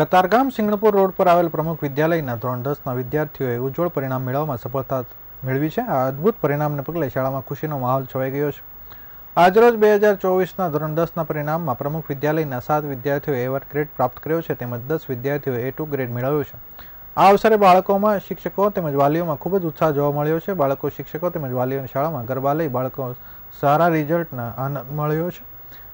Katargam Singanpur road પર આવેલ પ્રમુખ વિદ્યાલયના ધોરણ દસના વિદ્યાર્થીઓએ ઉજ્જવળ પરિણામ મેળવવામાં સફળતા મેળવી છે. આ અદ્ભુત પરિણામને પગલે શાળામાં ખુશીનો માહોલ છવાઈ ગયો છે. આજરોજ બે હજાર ચોવીસના ધોરણ દસના પરિણામમાં પ્રમુખ વિદ્યાલયના સાત વિદ્યાર્થીઓએ એવર ગ્રેડ પ્રાપ્ત કર્યો છે તેમજ દસ વિદ્યાર્થીઓએ એ ટુ ગ્રેડ મેળવ્યો છે. આ અવસરે બાળકોમાં શિક્ષકો તેમજ વાલીઓમાં ખૂબ જ ઉત્સાહ જોવા મળ્યો છે. બાળકો, શિક્ષકો તેમજ વાલીઓની શાળામાં ગરબા લઈ બાળકો સારા રિઝલ્ટના આનંદ મળ્યો છે.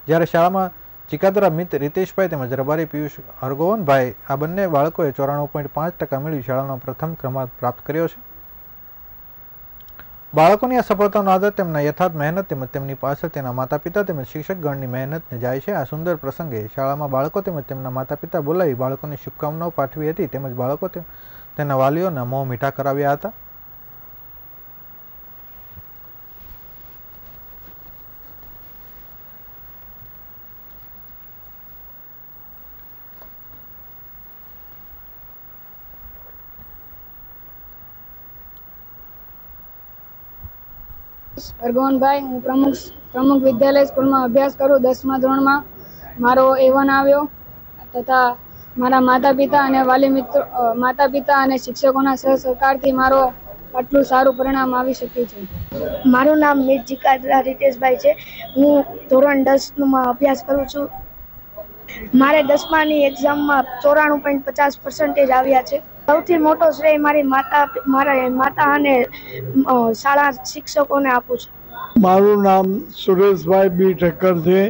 જ્યારે શાળામાં ચિકાદરા મિત રીતેશભાઈ તેમજ રબારી પિયુષ હરગોવનભાઈ આ બંને બાળકોએ ચોરાણું પોઈન્ટ પાંચ ટકા મેળવી શાળાનો પ્રથમ ક્રમાંક પ્રાપ્ત કર્યો છે. બાળકોની આ સફળતાનો આદર તેમના યથાર્થ મહેનત તેમજ તેમની પાછળ તેના માતા પિતા તેમજ શિક્ષકગણની મહેનતને જાય છે. આ સુંદર પ્રસંગે શાળામાં બાળકો તેમજ તેમના માતા પિતા બોલાવી બાળકોને શુભકામનાઓ પાઠવી હતી તેમજ બાળકો તેના વાલીઓના મોં મીઠા કરાવ્યા હતા. હરગોવનભાઈ હું પ્રમુખ પ્રમુખ વિદ્યાલય સ્કૂલમાં અભ્યાસ કરું, દસમા ધોરણમાં મારો એ વન આવ્યો. તથા મારા માતા પિતા અને વાલી મિત્રો માતા પિતા અને શિક્ષકોના સહ સહકારથી મારો આટલું સારું પરિણામ આવી શક્યું છે. મારું નામ મિરજીકા રીતેશભાઈ છે. હું ધોરણ દસમાં અભ્યાસ કરું છું. મારે દસમાની એક્ઝામમાં ચોરાણું પોઈન્ટ પચાસ પર્સન્ટેજ આવ્યા છે. સૌથી મોટો શ્રેય મારી માતા, મારા માતા અને શાળા શિક્ષકોને આપું છું. મારું નામ સુરેશભાઈ બી ઠક્કર છે.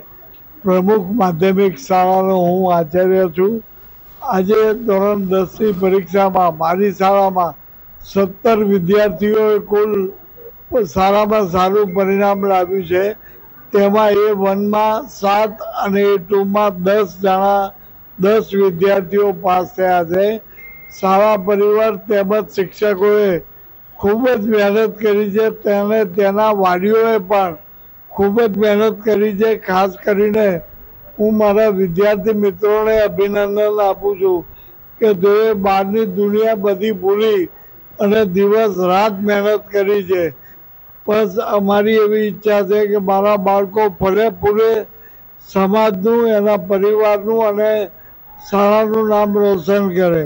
પ્રમુખ માધ્યમિક શાળાનો હું આચાર્ય છું. આજે ધોરણ દસની પરીક્ષામાં મારી શાળામાં સત્તર વિદ્યાર્થીઓએ કુલ સારામાં સારું પરિણામ લાવ્યું છે. તેમાં એ વનમાં સાત અને એ ટુમાં દસ જણા દસ વિદ્યાર્થીઓ પાસ થયા છે. શાળા પરિવાર તેમજ શિક્ષકોએ ખૂબ જ મહેનત કરી છે. તેને તેના વાલીઓએ પણ ખૂબ જ મહેનત કરી છે. ખાસ કરીને હું મારા વિદ્યાર્થી મિત્રોને અભિનંદન આપું છું કે તેઓએ બહારની દુનિયા બધી ભૂલી અને દિવસ રાત મહેનત કરી છે. બસ અમારી એવી ઈચ્છા છે કે મારા બાળકો પૂરે સમાજનું, એના પરિવારનું અને શાળાનું નામ રોશન કરે.